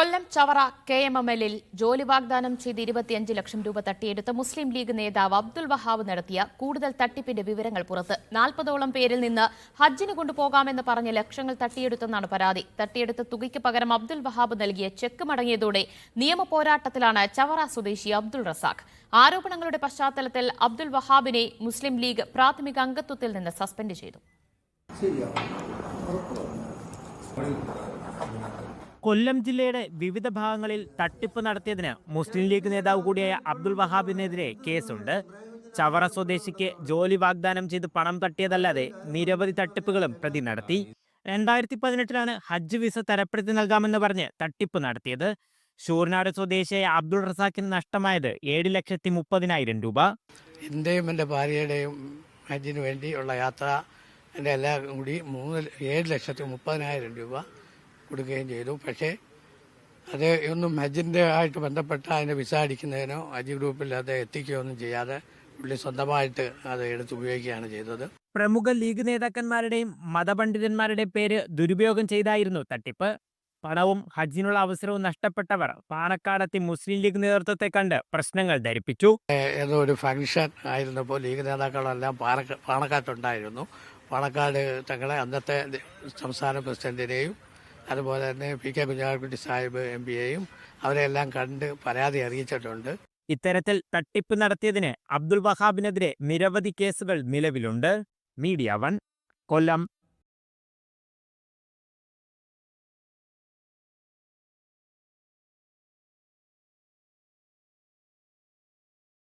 Kollam Chavara K M M എല്ലിൽ ജോലി വാഗ്ദാനം ചെയ്ത് ഇരുപത്തിയഞ്ച് ലക്ഷം രൂപ തട്ടിയെടുത്ത മുസ്ലിം ലീഗ് നേതാവ് അബ്ദുൽ വഹാബ് നടത്തിയ കൂടുതൽ തട്ടിപ്പിന്റെ വിവരങ്ങൾ പുറത്ത്. നാൽപ്പതോളം പേരിൽ നിന്ന് ഹജ്ജിന് കൊണ്ടുപോകാമെന്ന് പറഞ്ഞ് ലക്ഷങ്ങൾ തട്ടിയെടുത്തെന്നാണ് പരാതി. തട്ടിയെടുത്ത തുകയ്ക്ക് പകരം അബ്ദുൾ വഹാബ് നൽകിയ ചെക്ക് മടങ്ങിയതോടെ നിയമ പോരാട്ടത്തിലാണ് ചവറ സ്വദേശി അബ്ദുൾ റസാഖ്. ആരോപണങ്ങളുടെ പശ്ചാത്തലത്തിൽ അബ്ദുൽ വഹാബിനെ മുസ്ലിം ലീഗ് പ്രാഥമിക അംഗത്വത്തിൽ നിന്ന് സസ്പെൻഡ് ചെയ്തു. കൊല്ലം ജില്ലയുടെ വിവിധ ഭാഗങ്ങളിൽ തട്ടിപ്പ് നടത്തിയതിന് മുസ്ലിം ലീഗ് നേതാവ് കൂടിയായ അബ്ദുൾ വഹാബിനെതിരെ കേസുണ്ട്. ചവറ സ്വദേശിക്ക് ജോലി വാഗ്ദാനം ചെയ്ത് പണം തട്ടിയതല്ലാതെ നിരവധി തട്ടിപ്പുകളും പ്രതി നടത്തി. രണ്ടായിരത്തി പതിനെട്ടിലാണ് ഹജ്ജ് വിസ തരപ്പെടുത്തി നൽകാമെന്ന് പറഞ്ഞ് തട്ടിപ്പ് നടത്തിയത്. ഷൂർനാട് സ്വദേശിയായ അബ്ദുൾ റസാഖിന് നഷ്ടമായത് ഏഴ് ലക്ഷത്തി മുപ്പതിനായിരം രൂപ. എന്റെയും എന്റെ ഭാര്യയുടെയും ഹജ്ജിന് വേണ്ടിയുള്ള യാത്ര എന്റെ എല്ലാം കൂടി മൂന്ന് ഏഴ് ലക്ഷത്തി മുപ്പതിനായിരം രൂപ. കൊടുക്കുകയും ചെയ്തു. പക്ഷേ അത് ഒന്നും ഹജ്ജിന്റെ ആയിട്ട് ബന്ധപ്പെട്ട അതിനെ വിസ അടിക്കുന്നതിനോ ഹജ്ജ് ഗ്രൂപ്പിൽ അത് എത്തിക്കുകയോ ഒന്നും ചെയ്യാതെ പുള്ളി സ്വന്തമായിട്ട് അത് എടുത്ത് ഉപയോഗിക്കുകയാണ് ചെയ്തത്. പ്രമുഖ ലീഗ് നേതാക്കന്മാരുടെയും മതപണ്ഡിതന്മാരുടെയും പേര് ദുരുപയോഗം ചെയ്തായിരുന്നു തട്ടിപ്പ്. പണവും ഹജ്ജിനുള്ള അവസരവും നഷ്ടപ്പെട്ടവർ പാണക്കാടെത്തി മുസ്ലിം ലീഗ് നേതൃത്വത്തെ കണ്ട് പ്രശ്നങ്ങൾ ധരിപ്പിച്ചു. ഏതോ ഒരു ഫംഗ്ഷൻ ആയിരുന്നപ്പോൾ ലീഗ് നേതാക്കളെല്ലാം പാണക്ക പാണക്കാട്ടുണ്ടായിരുന്നു. പാണക്കാട് തങ്ങളെ അന്നത്തെ സംസ്ഥാന പ്രസിഡന്റിനെയും അതുപോലെ തന്നെ P K Kunhalikutty Sahib M P എയും അവരെല്ലാം കണ്ട് പരാതി അറിയിച്ചിട്ടുണ്ട്. ഇത്തരത്തിൽ തട്ടിപ്പ് നടത്തിയതിന് അബ്ദുൾ വഹാബിനെതിരെ നിരവധി കേസുകൾ നിലവിലുണ്ട്. മീഡിയ വൺ കൊല്ലം